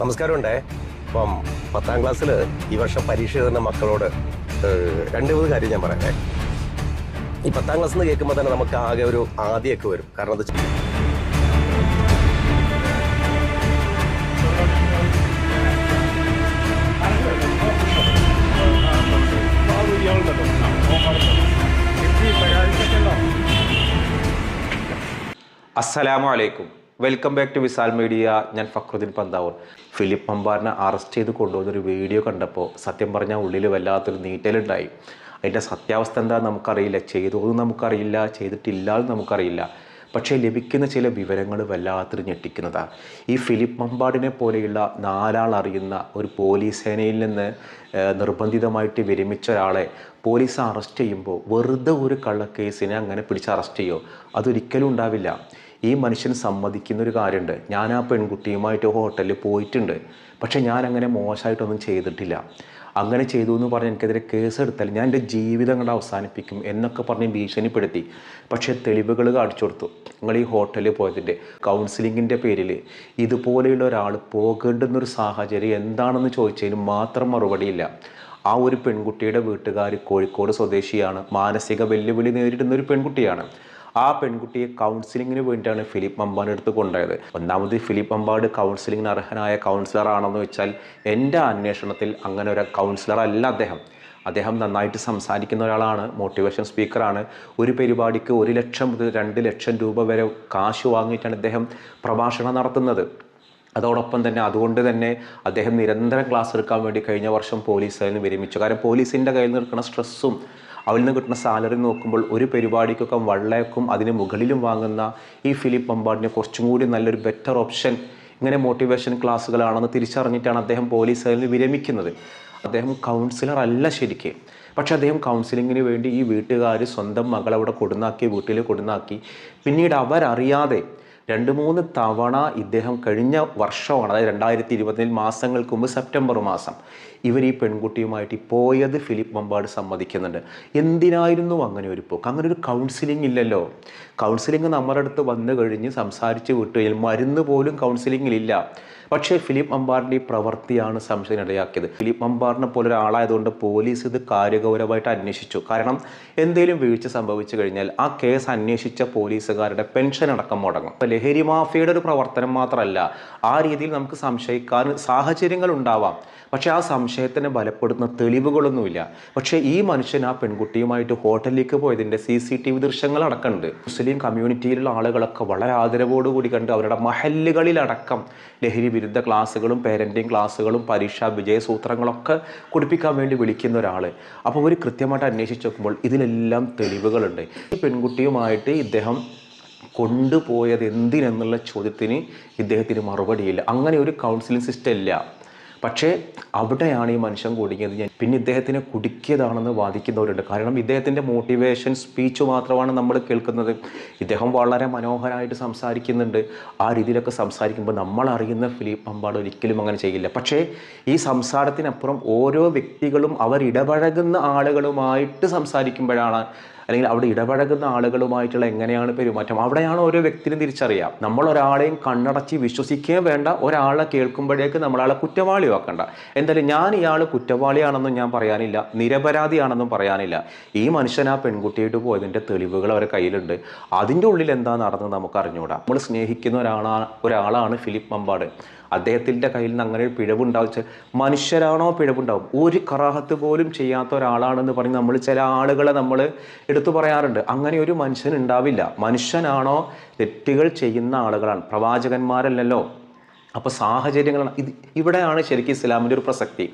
നമസ്കാരമുണ്ടേ. അപ്പം പത്താം ക്ലാസ്സിൽ ഈ വർഷം പരീക്ഷ എഴുതുന്ന മക്കളോട് രണ്ട് മൂന്ന് കാര്യം ഞാൻ പറയട്ടെ. ഈ പത്താം ക്ലാസ് എന്ന് കേൾക്കുമ്പോൾ തന്നെ നമുക്ക് ആകെ ഒരു ആദ്യമൊക്കെ വരും. കാരണം അത് അസ്സലാമു അലൈക്കും. Welcome back to Visal media ഞാൻ ഫക്രുദ്ദീൻ പന്താവൂർ. ഫിലിപ്പ് മമ്പാറിനെ അറസ്റ്റ് ചെയ്ത് കൊണ്ടുവന്നൊരു വീഡിയോ കണ്ടപ്പോൾ സത്യം പറഞ്ഞാൽ ഉള്ളിൽ വല്ലാത്തൊരു നീറ്റലുണ്ടായി. അതിന്റെ സത്യാവസ്ഥ എന്താ നമുക്കറിയില്ല. ചെയ്തോന്നും നമുക്കറിയില്ല. ചെയ്തിട്ടില്ല എന്ന് നമുക്കറിയില്ല. പക്ഷേ ലഭിക്കുന്ന ചില വിവരങ്ങൾ വല്ലാത്തൊരു ഞെട്ടിക്കുന്നതാണ് ഈ ഫിലിപ്പ് മമ്പാടിനെ പോലെയുള്ള നാലാൾ അറിയുന്ന ഒരു പോലീസ് സേനയിൽ നിന്ന് നിർബന്ധിതമായിട്ട് വിരമിച്ച ഒരാളെ പോലീസ് അറസ്റ്റ് ചെയ്യുമ്പോൾ വെറുതെ ഒരു കള്ളക്കേസിനെ അങ്ങനെ പിടിച്ച് അറസ്റ്റ് ചെയ്യുമോ അതൊരിക്കലും ഉണ്ടാവില്ല. ഈ മനുഷ്യൻ സമ്മതിക്കുന്ന ഒരു കാര്യമുണ്ട് ഞാൻ ആ പെൺകുട്ടിയുമായിട്ട് ഹോട്ടലിൽ പോയിട്ടുണ്ട്. പക്ഷേ ഞാൻ അങ്ങനെ മോശമായിട്ടൊന്നും ചെയ്തിട്ടില്ല. അങ്ങനെ ചെയ്തു എന്ന് പറഞ്ഞ് എനിക്കെതിരെ കേസ് എടുത്താൽ ഞാൻ എന്റെ ജീവിതം കണ്ട് അവസാനിപ്പിക്കും എന്നൊക്കെ പറഞ്ഞ് ഭീഷണിപ്പെടുത്തി. പക്ഷേ തെളിവുകൾ കാണിച്ചു കൊടുത്തു. നിങ്ങൾ ഈ ഹോട്ടലിൽ പോയതിന്റെ കൗൺസിലിങ്ങിന്റെ പേരിൽ ഇതുപോലെയുള്ള ഒരാൾ പോകേണ്ടുന്നൊരു സാഹചര്യം എന്താണെന്ന് ചോദിച്ചതിന് മാത്രം മറുപടിയില്ല. ആ ഒരു പെൺകുട്ടിയുടെ വീട്ടുകാർ കോഴിക്കോട് സ്വദേശിയാണ്. മാനസിക വെല്ലുവിളി നേരിടുന്ന ഒരു പെൺകുട്ടിയാണ്. ആ പെൺകുട്ടിയെ കൗൺസിലിങ്ങിന് വേണ്ടിയാണ് ഫിലിപ്പ് മമ്പാട് അടുത്ത് കൊണ്ടുപോയത്. ഒന്നാമത് ഫിലിപ്പ് മമ്പാട് കൗൺസിലിങ്ങിന് അർഹനായ കൗൺസിലർ ആണെന്ന് വെച്ചാൽ എന്റെ അന്വേഷണത്തിൽ അങ്ങനെ ഒരു കൗൺസിലർ അല്ല അദ്ദേഹം. അദ്ദേഹം നന്നായിട്ട് സംസാരിക്കുന്ന ഒരാളാണ് മോട്ടിവേഷൻ സ്പീക്കറാണ് ഒരു പരിപാടിക്ക് ഒരു ലക്ഷം മുതൽ രണ്ട് ലക്ഷം രൂപ വരെ കാശ് വാങ്ങിയിട്ടാണ് അദ്ദേഹം പ്രഭാഷണം നടത്തുന്നത്. അതോടൊപ്പം തന്നെ അതുകൊണ്ട് തന്നെ അദ്ദേഹം നിരന്തരം ക്ലാസ് എടുക്കാൻ വേണ്ടി കഴിഞ്ഞ വർഷം പോലീസിൽ നിന്ന് വിരമിച്ചു. കാരണം പോലീസിന്റെ കയ്യിൽ നിൽക്കുന്ന സ്ട്രെസ്സും അവരിൽ നിന്ന് കിട്ടുന്ന സാലറി നോക്കുമ്പോൾ ഒരു പരിപാടിക്കൊക്കെ വള്ളേക്കും അതിന് മുകളിലും വാങ്ങുന്ന ഈ ഫിലിപ്പ് പമ്പാടിനെ കുറച്ചും കൂടി നല്ലൊരു ബെറ്റർ ഓപ്ഷൻ ഇങ്ങനെ മോട്ടിവേഷൻ ക്ലാസ്സുകളാണെന്ന് തിരിച്ചറിഞ്ഞിട്ടാണ് അദ്ദേഹം പോലീസിൽ നിന്ന് വിരമിക്കുന്നത്. അദ്ദേഹം കൗൺസിലർ അല്ല ശരിക്ക്. പക്ഷേ അദ്ദേഹം കൗൺസിലിങ്ങിന് വേണ്ടി ഈ വീട്ടുകാർ സ്വന്തം മകളവിടെ കൊടുന്നാക്കി വീട്ടിൽ കൊടുന്നാക്കി. പിന്നീട് അവരറിയാതെ രണ്ട് മൂന്ന് തവണ ഇദ്ദേഹം കഴിഞ്ഞ വർഷമാണ് അതായത് രണ്ടായിരത്തി ഇരുപതിൽ മാസങ്ങൾക്ക് മുമ്പ് സെപ്റ്റംബർ മാസം ഇവർ ഈ പെൺകുട്ടിയുമായിട്ട് പോയത് ഫിലിപ്പ് മമ്പാട് സമ്മതിക്കുന്നുണ്ട്. എന്തിനായിരുന്നു അങ്ങനെ ഒരു പോക്ക്? അങ്ങനെ ഒരു കൗൺസിലിംഗ് ഇല്ലല്ലോ. കൗൺസിലിംഗ് നമ്മുടെ അടുത്ത് വന്നു കഴിഞ്ഞ് സംസാരിച്ച് വിട്ടു കഴിഞ്ഞാൽ മരുന്ന് പോലും കൗൺസിലിങ്ങിലില്ല പക്ഷേ ഫിലിപ്പ് മമ്പാറിന്റെ ഈ പ്രവൃത്തിയാണ് സംശയനിടയാക്കിയത്. ഫിലിപ്പ് മമ്പാറിനെ പോലെ ഒരാളായതുകൊണ്ട് പോലീസ് ഇത് കാര്യഗൗരവമായിട്ട് അന്വേഷിച്ചു. കാരണം എന്തെങ്കിലും വീഴ്ച സംഭവിച്ചു കഴിഞ്ഞാൽ ആ കേസ് അന്വേഷിച്ച പോലീസുകാരുടെ പെൻഷൻ അടക്കം മുടങ്ങും. ലഹരി മാഫിയയുടെ ഒരു പ്രവർത്തനം മാത്രമല്ല ആ രീതിയിൽ നമുക്ക് സംശയിക്കാൻ സാഹചര്യങ്ങൾ ഉണ്ടാവാം. പക്ഷേ ആ സംശയത്തിന് ബലപ്പെടുത്തുന്ന തെളിവുകളൊന്നുമില്ല. പക്ഷേ ഈ മനുഷ്യൻ ആ പെൺകുട്ടിയുമായിട്ട് ഹോട്ടലിലേക്ക് പോയതിന്റെ സി സി ടി വി ദൃശ്യങ്ങൾ അടക്കമുണ്ട്. മുസ്ലിം കമ്മ്യൂണിറ്റിയിലുള്ള ആളുകളൊക്കെ വളരെ ആദരവോടുകൂടി കണ്ട് അവരുടെ മഹല്ലുകളിലടക്കം ലഹരി വിരുദ്ധ ക്ലാസ്സുകളും പേരന്റിങ് ക്ലാസ്സുകളും പരീക്ഷാ വിജയസൂത്രങ്ങളൊക്കെ കുടിപ്പിക്കാൻ വേണ്ടി വിളിക്കുന്ന ഒരാൾ അപ്പോൾ അവർ കൃത്യമായിട്ട് അന്വേഷിച്ച് നോക്കുമ്പോൾ ഇതിലെല്ലാം തെളിവുകളുണ്ട്. ഈ പെൺകുട്ടിയുമായിട്ട് ഇദ്ദേഹം കൊണ്ടുപോയത് എന്തിനെന്നുള്ള ചോദ്യത്തിന് ഇദ്ദേഹത്തിന് മറുപടിയില്ല. അങ്ങനെ ഒരു കൗൺസിലിംഗ് സിസ്റ്റം ഇല്ല. പക്ഷേ അവിടെയാണ് ഈ മനുഷ്യൻ കുടുങ്ങിയത്. ഞാൻ പിന്നെ ഇദ്ദേഹത്തിനെ കുടുക്കിയതാണെന്ന് വാദിക്കുന്നവരുണ്ട്. കാരണം ഇദ്ദേഹത്തിന്റെ മോട്ടിവേഷൻ സ്പീച്ച് മാത്രമാണ് നമ്മൾ കേൾക്കുന്നത്. ഇദ്ദേഹം വളരെ മനോഹരമായിട്ട് സംസാരിക്കുന്നുണ്ട്. ആ രീതിയിലൊക്കെ സംസാരിക്കുമ്പോൾ നമ്മൾ അറിയുന്ന ഫിലിപ്പ് അമ്പാട് ഒരിക്കലും അങ്ങനെ ചെയ്യില്ല. പക്ഷേ ഈ സംസാരത്തിനപ്പുറം ഓരോ വ്യക്തികളും അവർ ഇടപഴകുന്ന ആളുകളുമായിട്ട് സംസാരിക്കുമ്പോഴാണ് അല്ലെങ്കിൽ അവിടെ ഇടപഴകുന്ന ആളുകളുമായിട്ടുള്ള എങ്ങനെയാണ് പെരുമാറ്റം? അവിടെയാണ് ഓരോ വ്യക്തിയും തിരിച്ചറിയാം. നമ്മൾ ഒരാളെയും കണ്ണടച്ച് വിശ്വസിക്കുകയും വേണ്ട. ഒരാളെ കേൾക്കുമ്പോഴേക്ക് നമ്മളാളെ കുറ്റവാളിയാക്കണ്ട. എന്തായാലും ഞാൻ ഇയാൾ കുറ്റവാളിയാണെന്നും ഞാൻ പറയാനില്ല. നിരപരാധിയാണെന്നും പറയാനില്ല. ഈ മനുഷ്യൻ ആ പെൺകുട്ടിയായിട്ട് പോയതിന്റെ തെളിവുകൾ അവരെ കയ്യിലുണ്ട്. അതിന്റെ ഉള്ളിൽ എന്താ നടന്നത് നമുക്ക് അറിഞ്ഞുകൂടാ നമ്മൾ സ്നേഹിക്കുന്ന ഒരാളാണ് ഒരാളാണ് ഫിലിപ്പ് മമ്പാട്. അദ്ദേഹത്തിന്റെ കയ്യിൽ നിന്ന് അങ്ങനെ ഒരു പിഴവുണ്ടാവും. മനുഷ്യരാണോ പിഴവുണ്ടാവും? ഒരു കറാഹത്ത് പോലും ചെയ്യാത്ത ഒരാളാണെന്ന് പറഞ്ഞ് നമ്മൾ ചില ആളുകളെ നമ്മൾ എടുത്തു പറയാറുണ്ട്. അങ്ങനെ ഒരു മനുഷ്യൻ ഉണ്ടാവില്ല. മനുഷ്യനാണോ തെറ്റുകൾ ചെയ്യുന്ന ആളുകളാണ്. പ്രവാചകന്മാരല്ലല്ലോ. അപ്പോൾ സാഹചര്യങ്ങളാണ്. ഇത് ഇവിടെയാണ് ശരിക്കും ഇസ്ലാമിന്റെ ഒരു പ്രസക്തി.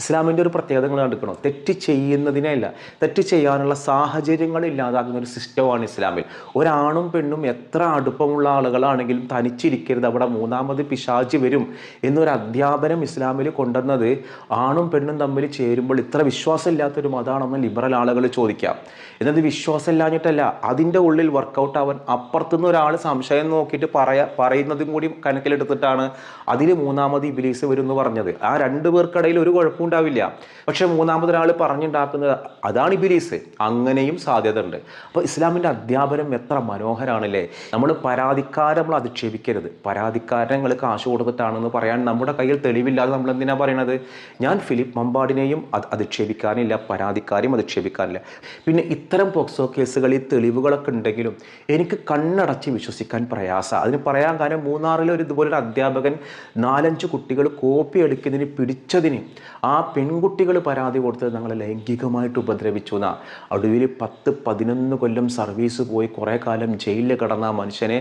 ഇസ്ലാമിന്റെ ഒരു പ്രത്യേകത നിങ്ങൾ കണ്ടിരിക്കണം തെറ്റ് ചെയ്യുന്നതിനെ അല്ല തെറ്റ് ചെയ്യാനുള്ള സാഹചര്യങ്ങൾ ഇല്ലാതാക്കുന്ന ഒരു സിസ്റ്റമാണ് ഇസ്ലാമിൽ. ഒരാണും പെണ്ണും എത്ര അടുപ്പമുള്ള ആളുകളാണെങ്കിലും തനിച്ചിരിക്കരുത്. അവിടെ മൂന്നാമത് പിശാചി വരും എന്നൊരു അധ്യാപനം ഇസ്ലാമിൽ കൊണ്ടുവന്നത് ആണും പെണ്ണും തമ്മിൽ ചേരുമ്പോൾ ഇത്ര വിശ്വാസമില്ലാത്തൊരു മതമാണെന്ന് ലിബറൽ ആളുകൾ ചോദിക്കാം. എന്നത് വിശ്വാസമില്ലാഞ്ഞിട്ടല്ല. അതിന്റെ ഉള്ളിൽ വർക്കൗട്ട് ആവാൻ അപ്പുറത്തുനിന്ന് ഒരാൾ സംശയം നോക്കിയിട്ട് പറയ പറയുന്നതും കൂടി കണക്കിലെടുത്തിട്ടാണ് അതിൽ മൂന്നാമത് ഇബിലീസ് വരും എന്ന് പറഞ്ഞത്. ആ രണ്ടു പേർക്കിടയിൽ ഒരു കുഴപ്പം ഉണ്ടാവില്ല. പക്ഷെ മൂന്നാമതൊരാൾ പറഞ്ഞുണ്ടാക്കുന്നത് അതാണ് ഇബിലീസ്. അങ്ങനെയും സാധ്യത ഉണ്ട് അപ്പോൾ ഇസ്ലാമിന്റെ അധ്യാപനം എത്ര മനോഹരാണല്ലേ? നമ്മൾ പരാതിക്കാരെ നമ്മൾ അധിക്ഷേപിക്കരുത്. പരാതിക്കാരെ കാശ് കൊടുത്തിട്ടാണെന്ന് പറയാൻ നമ്മുടെ കയ്യിൽ തെളിവില്ലാതെ നമ്മൾ എന്തിനാ പറയണത്? ഞാൻ ഫിലിപ്പ് മമ്പാടിനെയും അധിക്ഷേപിക്കാനില്ല പരാതിക്കാരെയും അധിക്ഷേപിക്കാനില്ല. പിന്നെ ഇത്തരം പോക്സോ കേസുകളിൽ തെളിവുകളൊക്കെ ഉണ്ടെങ്കിലും എനിക്ക് കണ്ണടച്ച് വിശ്വസിക്കാൻ പ്രയാസ. അതിന് പറയാൻ കാരണം മൂന്നാറിലെ ഒരു ഇതുപോലൊരു അധ്യാപകൻ നാലഞ്ച് കുട്ടികൾ കോപ്പി എടുക്കുന്നതിന് പിടിച്ചതിന് ആ പെൺകുട്ടികൾ പരാതി കൊടുത്തത് ഞങ്ങളെ ലൈംഗികമായിട്ട് ഉപദ്രവിച്ചു എന്നാ. ഒടുവിൽ പത്ത് പതിനൊന്ന് കൊല്ലം സർവീസ് പോയി കുറേ കാലം ജയിലിൽ കിടന്ന ആ മനുഷ്യനെ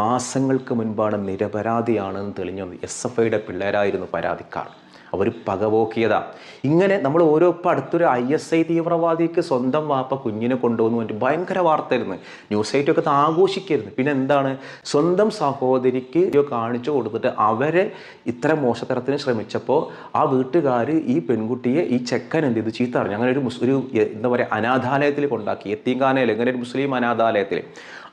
മാസങ്ങൾക്ക് മുൻപാണ് നിരപരാധിയാണെന്ന് തെളിഞ്ഞത് എസ് എഫ് ഐയുടെ പിള്ളേരായിരുന്നു പരാതിക്കാർ. അവർ പകപോക്കിയതാ ഇങ്ങനെ നമ്മൾ ഓരോ ഇപ്പം അടുത്തൊരു ഐ എസ് ഐ തീവ്രവാദിക്ക് സ്വന്തം വാപ്പ കുഞ്ഞിനെ കൊണ്ടുവന്നു പറഞ്ഞിട്ട് ഭയങ്കര വാർത്തയായിരുന്നു. ന്യൂസ് സൈറ്റൊക്കെ അത് ആഘോഷിക്കരുത് പിന്നെ എന്താണ്? സ്വന്തം സഹോദരിക്ക് കാണിച്ചു കൊടുത്തിട്ട് അവരെ ഇത്ര മോശത്തരത്തിന് ശ്രമിച്ചപ്പോൾ ആ വീട്ടുകാർ ഈ പെൺകുട്ടിയെ ഈ ചെക്കൻ എന്ത് ചെയ്തു? ചീത്ത അറിഞ്ഞു അങ്ങനെ ഒരു മുസ് ഒരു എന്താ പറയുക അനാഥാലയത്തിൽ കൊണ്ടാക്കി. എത്തിങ്കാനയിൽ അങ്ങനെ ഒരു മുസ്ലിം അനാഥാലയത്തിൽ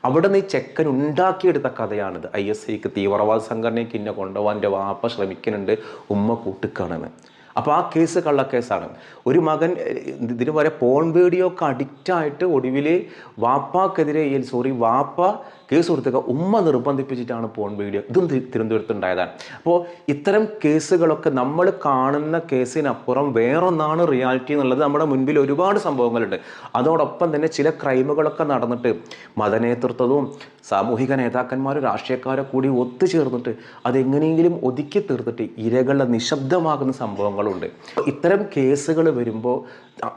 അവിടെ നിന്ന് ഈ ചെക്കൻ ഉണ്ടാക്കിയെടുത്ത കഥയാണിത്. ഐ എസ് ഐക്ക് തീവ്രവാദ സംഘടനയ്ക്ക് ഇന്നെ കൊണ്ടുപോകാൻ എന്റെ വാപ്പ ശ്രമിക്കുന്നുണ്ട്. ഉമ്മ കൂട്ടിക്കാണെന്ന് അപ്പോൾ ആ കേസ് കള്ളക്കേസാണ് ഒരു മകൻ ഇതിന് വരെ പോൺ വീഡിയോക്ക് അഡിക്റ്റായിട്ട് ഒടുവിൽ വാപ്പാക്കെതിരെ സോറി വാപ്പ കേസ് കൊടുത്തേക്ക ഉമ്മ നിർബന്ധിപ്പിച്ചിട്ടാണ് പോൺ വീഡിയോ ഇതും തിരുവനന്തപുരത്തുണ്ടായതാണ് അപ്പോൾ ഇത്തരം കേസുകളൊക്കെ നമ്മൾ കാണുന്ന കേസിനപ്പുറം വേറൊന്നാണ് റിയാലിറ്റി എന്നുള്ളത് നമ്മുടെ മുൻപിൽ ഒരുപാട് സംഭവങ്ങളുണ്ട്. അതോടൊപ്പം തന്നെ ചില ക്രൈമുകളൊക്കെ നടന്നിട്ട് മതനേതൃത്വവും സാമൂഹിക നേതാക്കന്മാരും രാഷ്ട്രീയക്കാരെ കൂടി ഒത്തുചേർന്നിട്ട് അതെങ്ങനെയെങ്കിലും ഒതുക്കി തീർത്തിട്ട് ഇരകളുടെ നിശബ്ദമാകുന്ന സംഭവങ്ങളുണ്ട് ഇത്തരം കേസുകൾ വരുമ്പോൾ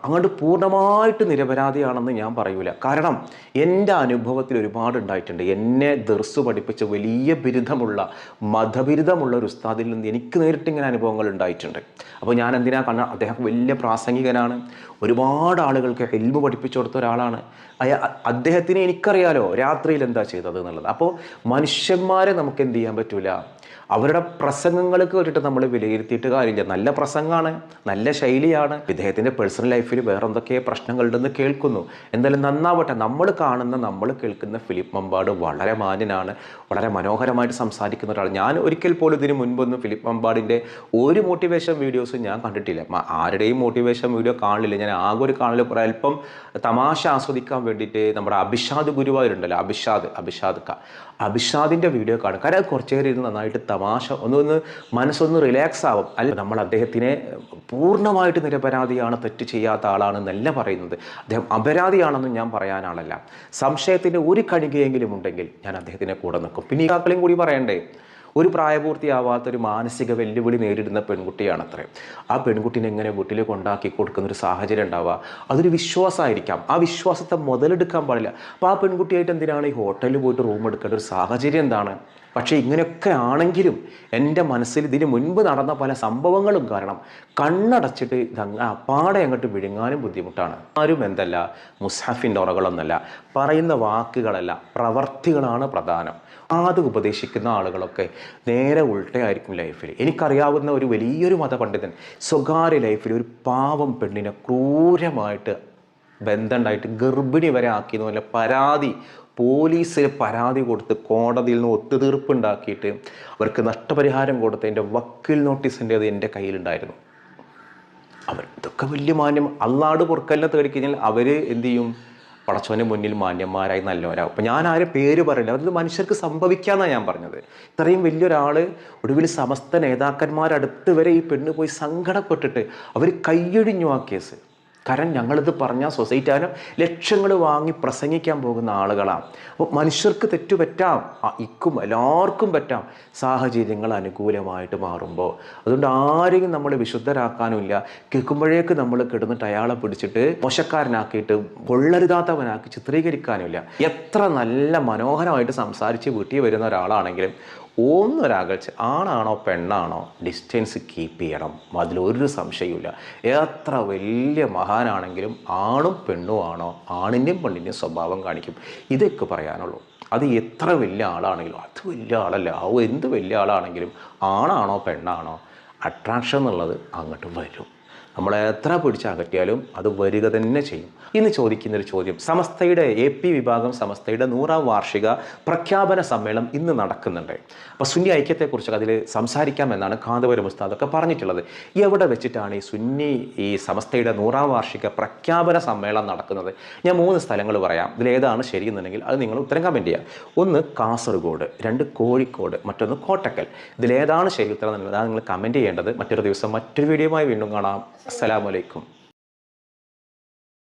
അങ്ങോട്ട് പൂർണമായിട്ട് നിരപരാധിയാണെന്ന് ഞാൻ പറയൂല. കാരണം എന്റെ അനുഭവത്തിൽ ഒരുപാട് ഉണ്ടായിട്ടുണ്ട്. എന്നെ ദർസ് പഠിപ്പിച്ച വലിയ ബിരുദമുള്ള മതബിരുദമുള്ള ഒരു ഉസ്താദിൽ നിന്ന് എനിക്ക് നേരിട്ട് ഇങ്ങനെ അനുഭവങ്ങൾ ഉണ്ടായിട്ടുണ്ട്. അപ്പോൾ ഞാൻ എന്തിനാ കണ്ണ അദ്ദേഹം വലിയ പ്രാസംഗികനാണ്. ഒരുപാട് ആളുകൾക്ക് ഹെൽമ് പഠിപ്പിച്ചു കൊടുത്ത ഒരാളാണ്. അദ്ദേഹത്തിന് എനിക്കറിയാലോ രാത്രിയിൽ എന്താ ചെയ്തത് എന്നുള്ളത്. അപ്പോൾ മനുഷ്യന്മാരെ നമുക്ക് എന്ത് ചെയ്യാൻ പറ്റൂല? അവരുടെ പ്രസംഗങ്ങൾക്ക് വേണ്ടിയിട്ട് നമ്മൾ വിലയിരുത്തിയിട്ട് കാര്യമില്ല. നല്ല പ്രസംഗമാണ് നല്ല ശൈലിയാണ്. ഇദ്ദേഹത്തിന്റെ പേഴ്സണൽ ലൈഫിൽ വേറെ എന്തൊക്കെ പ്രശ്നങ്ങളുണ്ടെന്ന് കേൾക്കുന്നു. എന്തായാലും നന്നാവട്ടെ. നമ്മൾ കാണുന്ന നമ്മൾ കേൾക്കുന്ന ഫിലിപ്പ് മമ്പാട് വളരെ മാന്യനാണ്. വളരെ മനോഹരമായിട്ട് സംസാരിക്കുന്ന ഒരാൾ ഞാൻ ഒരിക്കൽ പോലും ഇതിന് മുൻപൊന്നും ഫിലിപ്പ് മമ്പാടിന്റെ ഒരു മോട്ടിവേഷൻ വീഡിയോസ് ഞാൻ കണ്ടിട്ടില്ല. ആരുടെയും മോട്ടിവേഷൻ വീഡിയോ കാണില്ല. ഞാൻ ആകെ ഒരു കാണൽ കുറേ അല്പം തമാശ ആസ്വദിക്കാൻ വേണ്ടിയിട്ട് നമ്മുടെ അഭിഷാദ് ഗുരുവായൂരുണ്ടല്ലോ. അഭിഷാദ് അഭിഷാദ് ക അഭിഷാദിന്റെ വീഡിയോ കാണും. കാരണം കുറച്ച് നേരം ഇരുന്ന് നന്നായിട്ട് തമാശ ഒന്ന് ഒന്ന് മനസ്സൊന്ന് റിലാക്സ് ആവും. അല്ല നമ്മൾ അദ്ദേഹത്തിനെ പൂർണമായിട്ട് നിരപരാധിയാണ് തെറ്റ് ചെയ്യാത്ത ആളാണെന്നല്ല പറയുന്നത്. അദ്ദേഹം അപരാധിയാണെന്ന് ഞാൻ പറയാനാളല്ല സംശയത്തിന് ഒരു കണികയെങ്കിലും ഉണ്ടെങ്കിൽ ഞാൻ അദ്ദേഹത്തിനെ കൂടെ നിൽക്കും. പിന്നെ ഈ കൂടി പറയണ്ടേ? ഒരു പ്രായപൂർത്തിയാവാത്ത ഒരു മാനസിക വെല്ലുവിളി നേരിടുന്ന പെൺകുട്ടിയാണ് പെൺകുട്ടിയാണത്രേ. ആ പെൺകുട്ടിനെ എങ്ങനെ വീട്ടിൽ കൊണ്ടാക്കി കൊടുക്കുന്ന ഒരു സാഹചര്യം ഉണ്ടാവുക? അതൊരു വിശ്വാസമായിരിക്കാം. ആ വിശ്വാസത്തെ മുതലെടുക്കാൻ പാടില്ല. അപ്പോൾ ആ പെൺകുട്ടിയായിട്ട് എന്തിനാണ് ഈ ഹോട്ടലിൽ പോയിട്ട് റൂം എടുക്കേണ്ട ഒരു സാഹചര്യം എന്താണ്? പക്ഷേ ഇങ്ങനെയൊക്കെ ആണെങ്കിലും എന്റെ മനസ്സിൽ ഇതിന് മുൻപ് നടന്ന പല സംഭവങ്ങളും കാരണം കണ്ണടച്ചിട്ട് ഇത് അപ്പാടെ അങ്ങോട്ട് വിഴുങ്ങാനും ബുദ്ധിമുട്ടാണ്. ആരും എന്തല്ല മുസാഫിന്റെ ഉറകളൊന്നല്ല പറയുന്ന വാക്കുകളല്ല പ്രവർത്തികളാണ് പ്രധാനം. അത് ഉപദേശിക്കുന്ന ആളുകളൊക്കെ നേരെ ഉൾട്ടയായിരിക്കും ലൈഫിൽ. എനിക്കറിയാവുന്ന ഒരു വലിയൊരു മതപണ്ഡിതൻ സ്വകാര്യ ലൈഫിൽ ഒരു പാവം പെണ്ണിനെ ക്രൂരമായിട്ട് ബന്ധമുണ്ടായിട്ട് ഗർഭിണി വരെ ആക്കിയെന്ന് പരാതി പോലീസിൽ പരാതി കൊടുത്ത് കോടതിയിൽ നിന്ന് ഒത്തുതീർപ്പുണ്ടാക്കിയിട്ട് അവർക്ക് നഷ്ടപരിഹാരം കൊടുത്ത് എന്റെ വക്കീൽ നോട്ടീസിന്റേത് എന്റെ കയ്യിലുണ്ടായിരുന്നു. അവർ ഇതൊക്കെ വലിയ മാന്യം അള്ളാട് പൊറുക്കലിനെ തേടി കഴിഞ്ഞാൽ അവർ എന്ത് ചെയ്യും? പടച്ചവന്റെ മുന്നിൽ മാന്യന്മാരായി നല്ലവരാകും. അപ്പം ഞാൻ ആരെ പേര് പറയില്ല. അത് മനുഷ്യർക്ക് സംഭവിക്കാമെന്നാണ് ഞാൻ പറഞ്ഞത്. ഇത്രയും വലിയൊരാൾ ഒടുവിൽ സമസ്ത നേതാക്കന്മാരടുത്ത് വരെ ഈ പെണ്ണ് പോയി സങ്കടപ്പെട്ടിട്ട് അവർ കൈയൊഴിഞ്ഞു ആ കേസ്. കാരണം ഞങ്ങളിത് പറഞ്ഞാൽ ആരും ലക്ഷങ്ങൾ വാങ്ങി പ്രസംഗിക്കാൻ പോകുന്ന ആളുകളാണ് അപ്പോൾ മനുഷ്യർക്ക് തെറ്റു പറ്റാം. ഇക്കും എല്ലാവർക്കും പറ്റാം സാഹചര്യങ്ങൾ അനുകൂലമായിട്ട് മാറുമ്പോൾ അതുകൊണ്ട് ആരെയും നമ്മൾ വിശുദ്ധരാക്കാനുമില്ല. കേൾക്കുമ്പോഴേക്ക് നമ്മൾ കിടന്നിട്ട് അയാളെ പിടിച്ചിട്ട് മോശക്കാരനാക്കിയിട്ട് കൊള്ളരുതാത്തവനാക്കി ചിത്രീകരിക്കാനുമില്ല. എത്ര നല്ല മനോഹരമായിട്ട് സംസാരിച്ച് വീട്ടിൽ വരുന്ന ഒരാളാണെങ്കിലും ഒന്നൊരകൽച്ച ആണാണോ പെണ്ണാണോ ഡിസ്റ്റൻസ് കീപ്പ് ചെയ്യണം. അതിലൊരു സംശയമില്ല എത്ര വലിയ മഹാനാണെങ്കിലും ആണും പെണ്ണും ആണോ ആണിന്റെയും പെണ്ണിന്റെയും സ്വഭാവം കാണിക്കും. ഇതൊക്കെ പറയാനുള്ളൂ. അത് എത്ര വലിയ ആളാണെങ്കിലും അത് വലിയ ആളല്ല ആ എന്ത് വലിയ ആളാണെങ്കിലും ആണാണോ പെണ്ണാണോ അട്രാക്ഷൻ എന്നുള്ളത് അങ്ങോട്ട് വരും. നമ്മളെ എത്ര പിടിച്ചകറ്റിയാലും അത് വരിക തന്നെ ചെയ്യും. ഇന്ന് ചോദിക്കുന്ന ഒരു ചോദ്യം. സമസ്തയുടെ എ പി വിഭാഗം സമസ്തയുടെ നൂറാം വാർഷിക പ്രഖ്യാപന സമ്മേളനം ഇന്ന് നടക്കുന്നുണ്ട്. അപ്പോൾ സുന്നി ഐക്യത്തെക്കുറിച്ച് അതിൽ സംസാരിക്കാമെന്നാണ് കാന്തപുരം ഉസ്താദൊക്കെ പറഞ്ഞിട്ടുള്ളത്. എവിടെ വെച്ചിട്ടാണ് ഈ സുന്നി ഈ സമസ്തയുടെ നൂറാം വാർഷിക പ്രഖ്യാപന സമ്മേളനം നടക്കുന്നത്? ഞാൻ മൂന്ന് സ്ഥലങ്ങൾ പറയാം. ഇതിലേതാണ് ശരിയെന്നുണ്ടെങ്കിൽ അത് നിങ്ങൾ ഉത്തരം കമന്റ് ചെയ്യാം. ഒന്ന് കാസർഗോഡ് രണ്ട് കോഴിക്കോട് മറ്റൊന്ന് കോട്ടക്കൽ. ഇതിലേതാണ് ശരി ഉത്തരം നിങ്ങൾ കമന്റ് ചെയ്യേണ്ടത്. മറ്റൊരു ദിവസം മറ്റൊരു വീഡിയോയുമായി വീണ്ടും കാണാം. അസ്സലാമലൈക്കും